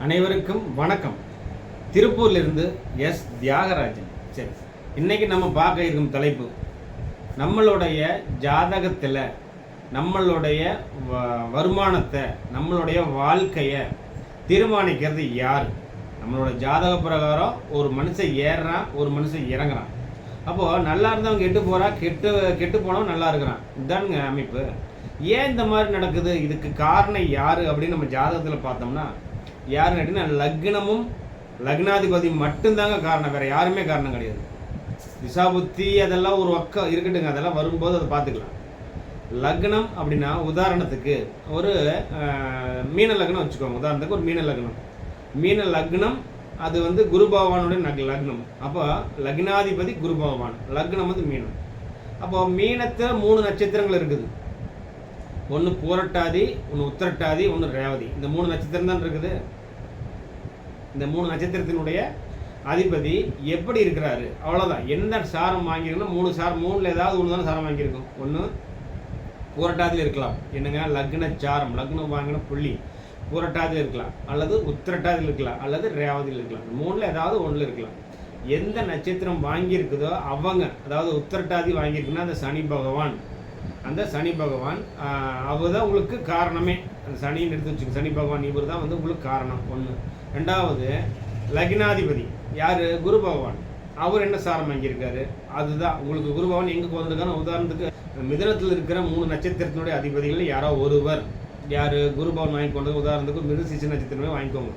அனைவருக்கும் வணக்கம். திருப்பூர்லேருந்து எஸ். தியாகராஜன். சரி இன்னைக்கு நம்ம பார்க்க இருக்கும் தலைப்பு நம்மளுடைய ஜாதகத்தில் நம்மளுடைய வ- வருமானத்தை நம்மளுடைய வாழ்க்கையை தீர்மானிக்கிறது யார்? நம்மளோட ஜாதக பிரகாரம் ஒரு மனுஷன் ஏறுறான் ஒரு மனுஷன் இறங்குறான். அப்போது நல்லா இருந்தவன் கெட்டு போகிறான் கெட்டு கெட்டு போனவன் நல்லா இருக்கிறான். இதானுங்க அமைப்பு. ஏன் இந்த மாதிரி நடக்குது? இதுக்கு காரணம் யார்? அப்படின்னு நம்ம ஜாதகத்தில் பார்த்தோம்னா யாருன்னு கேட்டிங்கன்னா லக்னமும் லக்னாதிபதி மட்டும்தாங்க காரணம். வேறு யாருமே காரணம் கிடையாது. திசாபுத்தி அதெல்லாம் ஒரு பக்கம் இருக்கட்டுங்க அதெல்லாம் வரும்போது அதை பார்த்துக்கலாம். லக்னம் அப்படின்னா உதாரணத்துக்கு ஒரு மீன லக்னம் வச்சுக்கோங்க. உதாரணத்துக்கு ஒரு மீன லக்னம். மீன லக்னம் அது வந்து குரு பகவானுடைய நக் லக்னம். அப்போ லக்னாதிபதி குரு பகவான். லக்னம் வந்து மீனம். அப்போ மீனத்தில் மூணு நட்சத்திரங்கள் இருக்குது. ஒன்று பூரட்டாதி ஒன்று உத்திரட்டாதி ஒன்று ரேவதி. இந்த மூணு நட்சத்திரம் தான் இருக்குது. இந்த மூணு நட்சத்திரத்தினுடைய அதிபதி எப்படி இருக்கிறாரு? அவ்வளோதான் எந்த சாரம் வாங்கியிருக்கணும் மூணு சாரம் மூணில் ஏதாவது ஒன்று தானே சாரம் வாங்கியிருக்கும். ஒன்று பூரட்டாதியில் இருக்கலாம். என்னங்க? லக்ன சாரம். லக்னம் வாங்கின புள்ளி. பூரட்டாதியில் இருக்கலாம். அல்லது உத்திரட்டாதியில் இருக்கலாம். அல்லது ரேவதியில் இருக்கலாம். மூணில் ஏதாவது ஒன்றில் இருக்கலாம். எந்த நட்சத்திரம் வாங்கியிருக்குதோ அவங்க அதாவது உத்திரட்டாதி வாங்கியிருக்குன்னா அந்த சனி பகவான். அந்த சனி பகவான் அவர் தான் உங்களுக்கு காரணமே. அந்த சனின்னு எடுத்து வச்சுக்க சனி பகவான் இவர் தான் வந்து உங்களுக்கு காரணம் ஒன்று ரெண்டாவது லக்னாதிபதி. யார்? குரு பகவான். அவர் என்ன சாரம் வாங்கியிருக்காரு? அதுதான். உங்களுக்கு குரு பகவான் எங்கே போந்திருக்காரு உதாரணத்துக்கு மிதனத்தில் இருக்கிற மூணு நட்சத்திரத்தினுடைய அதிபதிகள் யாரோ ஒருவர். யார்? குரு பவன் வாங்கி கொண்டது உதாரணத்துக்கு மிருகசீச நட்சத்திரமே வாங்கிக்கோங்க.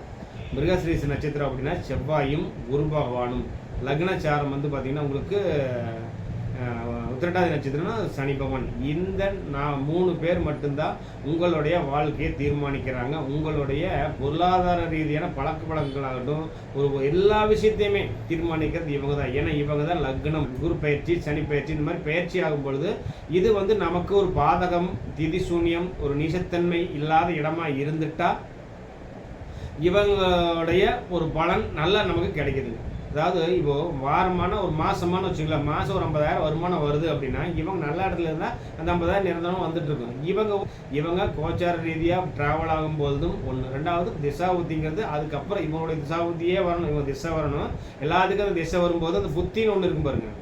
மிருகசீச நட்சத்திரம் அப்படின்னா செவ்வாயும் குரு பகவானும். லக்னச்சாரம் வந்து பார்த்திங்கன்னா உங்களுக்கு உத்திரட்டாதி நட்சத்திரம்னா சனி பகவான். இந்த நான் மூணு பேர் மட்டும்தான் உங்களுடைய வாழ்க்கையை தீர்மானிக்கிறாங்க. உங்களுடைய பொருளாதார ரீதியான பழக்க வழக்கங்களாகட்டும் ஒரு எல்லா விஷயத்தையுமே தீர்மானிக்கிறது இவங்க தான். ஏன்னா இவங்க தான் லக்னம் குரு பயிற்சி சனி பயிற்சி இந்த மாதிரி பயிற்சி ஆகும் பொழுது இது வந்து நமக்கு ஒரு பாதகம் திதி சூன்யம் ஒரு நீசத்தன்மை இல்லாத இடமா இருந்துட்டா இவங்களுடைய ஒரு பலன் நல்லா நமக்கு கிடைக்குதுங்க அதாவது இப்போது வாரமான ஒரு மாசமான வச்சுக்கலாம் மாதம் ஒரு ஐம்பதாயிரம் வருமானம் வருது அப்படின்னா இவங்க நல்ல இடத்துல இருந்தால் அந்த ஐம்பதாயிரம் நிரந்தரம் வந்துட்டு இருக்கும் இவங்க இவங்க கோச்சார ரீதியாக ட்ராவல் ஆகும்போதும் ஒன்று ரெண்டாவது திசாபுத்திங்கிறது அதுக்கப்புறம் இவங்களுடைய திசாபுத்தியே வரணும் இவங்க திசை வரணும். எல்லாத்துக்கும் அந்த திசை வரும்போது அந்த புத்தின்னு ஒன்று இருக்கும் பாருங்கள்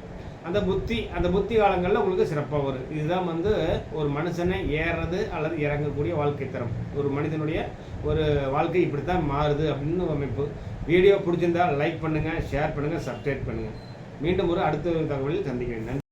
அந்த புத்தி அந்த புத்தி காலங்களில் உங்களுக்கு சிறப்பாக வரும். இதுதான் வந்து ஒரு மனுஷனை ஏறுறது அல்லது இறங்கக்கூடிய வாழ்க்கை தரம். ஒரு மனிதனுடைய ஒரு வாழ்க்கை இப்படி தான் மாறுது அப்படின்னு அமைப்பு. வீடியோ பிடிச்சிருந்தா லைக் பண்ணுங்கள் ஷேர் பண்ணுங்கள் சப்ஸ்கிரைப் பண்ணுங்கள் மீண்டும் ஒரு அடுத்த தகவலில் சந்திக்கிறேன். நன்றி.